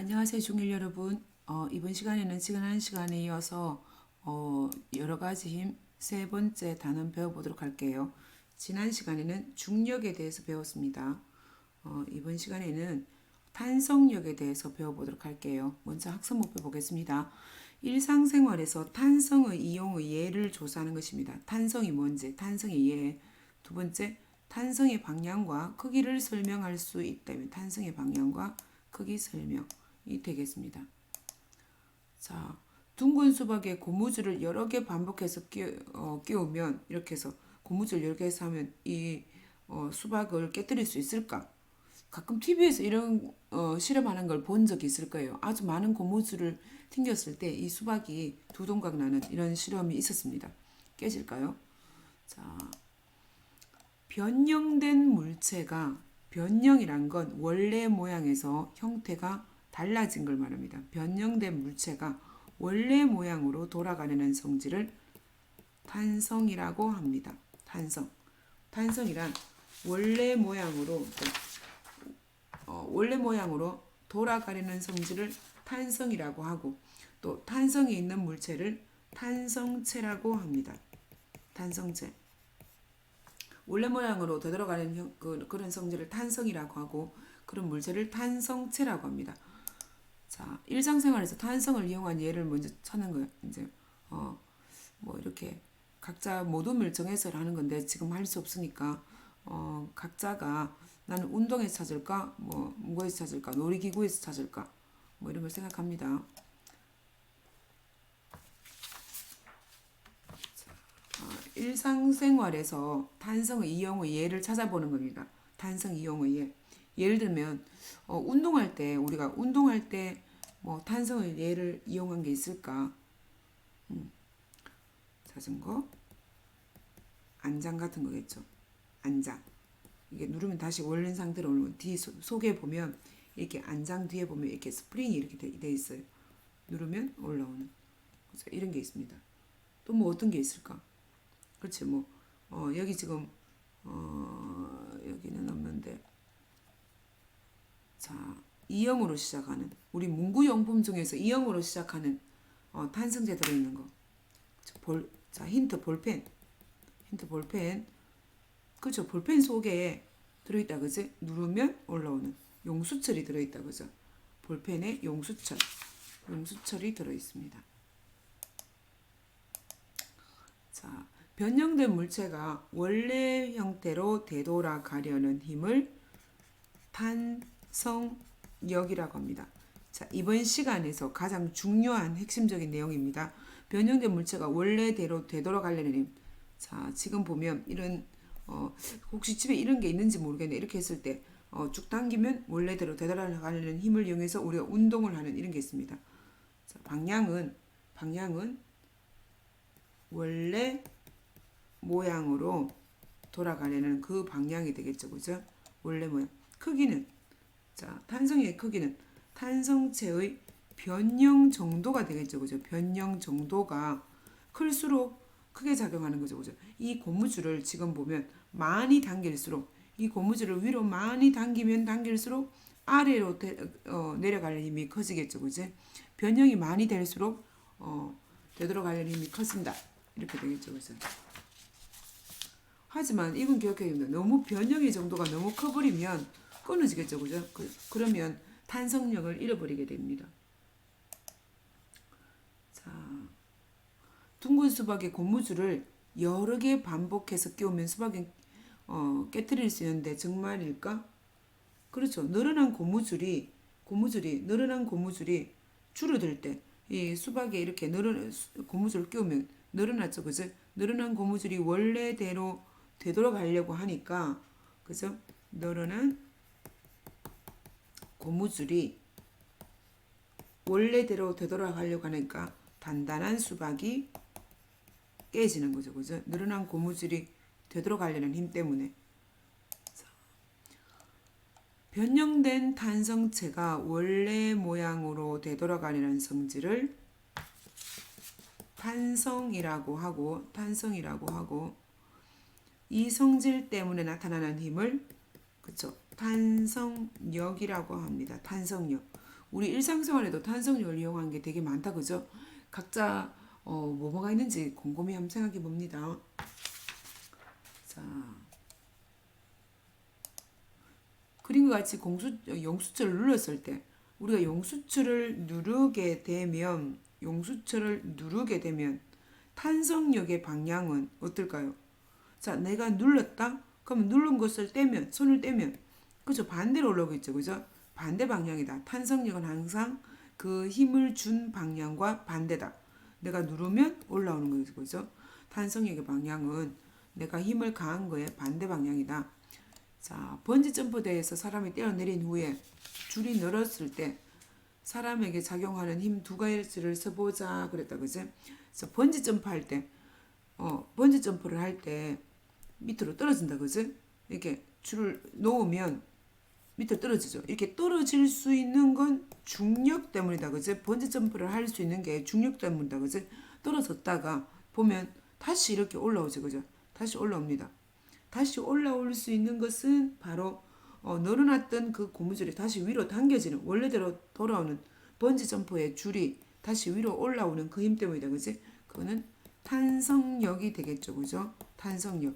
안녕하세요 중일 여러분. 어, 이번 시간에는 지난 시간에 이어서 어, 여러 가지 힘 세 번째 단원 배워보도록 할게요. 지난 시간에는 중력에 대해서 배웠습니다. 어, 이번 시간에는 탄성력에 대해서 배워보도록 할게요. 먼저 학습 목표 보겠습니다. 일상생활에서 탄성의 이용의 예를 조사하는 것입니다. 탄성이 뭔지 탄성의 예. 두 번째 탄성의 방향과 크기를 설명할 수 있다면 탄성의 방향과 크기 설명 이 되겠습니다. 자, 둥근 수박에 고무줄을 여러 개 반복해서 끼, 어, 끼우면 이렇게 해서 고무줄 여러 개 해서 하면 이 어, 수박을 깨뜨릴 수 있을까? 가끔 TV에서 이런 어, 실험하는 걸 본 적이 있을 거예요. 아주 많은 고무줄을 튕겼을 때 이 수박이 두 동각 나는 이런 실험이 있었습니다. 깨질까요? 자, 변형된 물체가 변형이란 건 원래 모양에서 형태가 달라진 걸 말합니다. 변형된 물체가 원래 모양으로 돌아가려는 성질을 탄성이라고 합니다. 탄성. 탄성이란 원래 모양으로 어, 원래 모양으로 돌아가려는 성질을 탄성이라고 하고 또 탄성이 있는 물체를 탄성체라고 합니다. 탄성체. 원래 모양으로 되돌아가는 형, 그, 그런 성질을 탄성이라고 하고 그런 물체를 탄성체라고 합니다. 자, 일상생활에서 탄성을 이용한 예를 먼저 찾는 거예요. 이제 어, 뭐 이렇게 각자 모둠을 정해서 하는 건데 지금 할 수 없으니까 어, 각자가 나는 운동에서 찾을까, 뭐 무거에서 찾을까, 놀이기구에서 찾을까, 뭐 이런 걸 생각합니다. 일상생활에서 탄성의 이용의 예를 찾아보는 겁니다. 탄성 이용의 예. 예를 들면 어, 운동할 때 우리가 운동할 때 뭐 탄성의 예를 이용한 게 있을까? 음, 자전거, 안장 같은 거겠죠. 안장. 이게 누르면 다시 원래 상태로 오는 뒤 소, 속에 보면 이렇게 안장 뒤에 보면 이렇게 스프링이 이렇게 돼, 돼 있어요. 누르면 올라오는. 그래서 이런 게 있습니다. 또 뭐 어떤 게 있을까? 그렇지 뭐 어, 여기 지금 어, 여기는 없는데 자 이형으로 시작하는 우리 문구용품 중에서 이형으로 시작하는 어, 탄성제 들어있는 거. 볼, 자 힌트 볼펜. 힌트 볼펜. 그죠. 볼펜 속에 들어있다 그지? 누르면 올라오는 용수철이 들어있다 그죠? 볼펜에 용수철. 용수철이 들어있습니다. 자 변형된 물체가 원래 형태로 되돌아가려는 힘을 탄성 력이라고 합니다. 자, 이번 시간에서 가장 중요한 핵심적인 내용입니다. 변형된 물체가 원래대로 되돌아가려는 힘. 자, 지금 보면 이런 어, 혹시 집에 이런 게 있는지 모르겠네. 이렇게 했을 때 어, 쭉 당기면 원래대로 되돌아가려는 힘을 이용해서 우리가 운동을 하는 이런 게 있습니다. 자, 방향은 방향은 원래 모양으로 돌아가려는 그 방향이 되겠죠. 그죠? 원래 모양. 크기는 자, 탄성의 크기는 탄성체의 변형 정도가 되겠죠. 그죠? 변형 정도가 클수록 크게 작용하는 거죠. 그죠? 이 고무줄을 지금 보면 많이 당길수록 이 고무줄을 위로 많이 당기면 당길수록 아래로 되, 어, 내려가는 힘이 커지겠죠. 그죠? 변형이 많이 될수록 어, 되돌아가려는 힘이 커진다. 이렇게 되겠죠. 그죠? 하지만 이건 기억해야 됩니다. 너무 변형의 정도가 너무 커버리면 끊어지겠죠. 그죠? 그, 그러면 탄성력을 잃어버리게 됩니다. 자, 둥근 수박의 고무줄을 여러 개 반복해서 끼우면 수박이 어, 깨뜨릴 수 있는데 정말일까? 그렇죠. 늘어난 고무줄이 고무줄이 늘어난 고무줄이 줄어들 때 이 수박에 이렇게 늘어난 고무줄을 끼우면 늘어났죠. 그죠? 늘어난 고무줄이 원래대로 되돌아가려고 하니까 그죠? 늘어난 고무줄이 원래대로 되돌아가려고 하니까 단단한 수박이 깨지는 거죠. 그죠? 늘어난 고무줄이 되돌아가려는 힘 때문에 변형된 탄성체가 원래 모양으로 되돌아가려는 성질을 탄성이라고 하고 탄성이라고 하고 이 성질 때문에 나타나는 힘을 그쵸 탄성력이라고 합니다. 탄성력 우리 일상생활에도 탄성력을 이용한 게 되게 많다 그죠? 각자 어, 뭐뭐가 있는지 곰곰이 한번 생각해 봅니다. 자 그림과 같이 공수 용수철을 눌렀을 때 우리가 용수철을 누르게 되면 용수철을 누르게 되면 탄성력의 방향은 어떨까요? 자, 내가 눌렀다. 그러면 누른 것을 떼면 손을 떼면 그죠? 반대로 올라오겠죠. 그죠? 반대 방향이다. 탄성력은 항상 그 힘을 준 방향과 반대다. 내가 누르면 올라오는 거죠. 그죠? 탄성력의 방향은 내가 힘을 가한 거에 반대 방향이다. 자, 번지 점프대에서 사람이 뛰어내린 후에 줄이 늘었을 때 사람에게 작용하는 힘 두 가지를 써보자 그랬다 그지? 그래서 번지 점프할 때, 어, 번지 점프를 할 때 밑으로 떨어진다 그지? 이렇게 줄을 놓으면 밑으로 떨어지죠. 이렇게 떨어질 수 있는 건 중력 때문이다 그지? 번지 점프를 할 수 있는 게 중력 때문이다 그지? 떨어졌다가 보면 다시 이렇게 올라오죠 그죠? 다시 올라옵니다. 다시 올라올 수 있는 것은 바로 어, 늘어났던 그 고무줄이 다시 위로 당겨지는 원래대로 돌아오는 번지 점프의 줄이 다시 위로 올라오는 그 힘 때문이다 그지? 그거는 탄성력이 되겠죠 그죠? 탄성력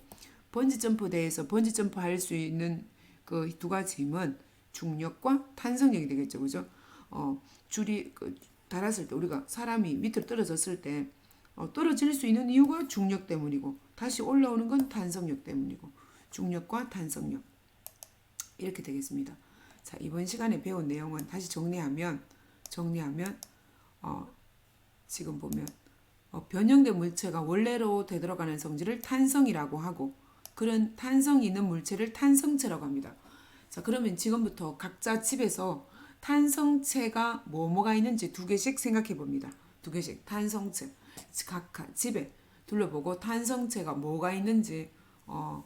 번지 점프 대에서 번지 점프 할 수 있는 그 두 가지 힘은 중력과 탄성력이 되겠죠 그죠? 어, 줄이 그 달았을 때 우리가 사람이 밑으로 떨어졌을 때 어, 떨어질 수 있는 이유가 중력 때문이고 다시 올라오는 건 탄성력 때문이고 중력과 탄성력 이렇게 되겠습니다. 자 이번 시간에 배운 내용은 다시 정리하면 정리하면 어, 지금 보면 어, 변형된 물체가 원래로 되돌아가는 성질을 탄성이라고 하고 그런 탄성이 있는 물체를 탄성체라고 합니다. 자 그러면 지금부터 각자 집에서 탄성체가 뭐뭐가 있는지 두 개씩 생각해 봅니다. 두 개씩 탄성체 각 집에 둘러보고 탄성체가 뭐가 있는지 어,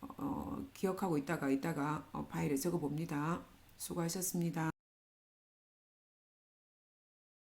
어, 기억하고 있다가 있다가 어, 파일에 적어 봅니다. 수고하셨습니다.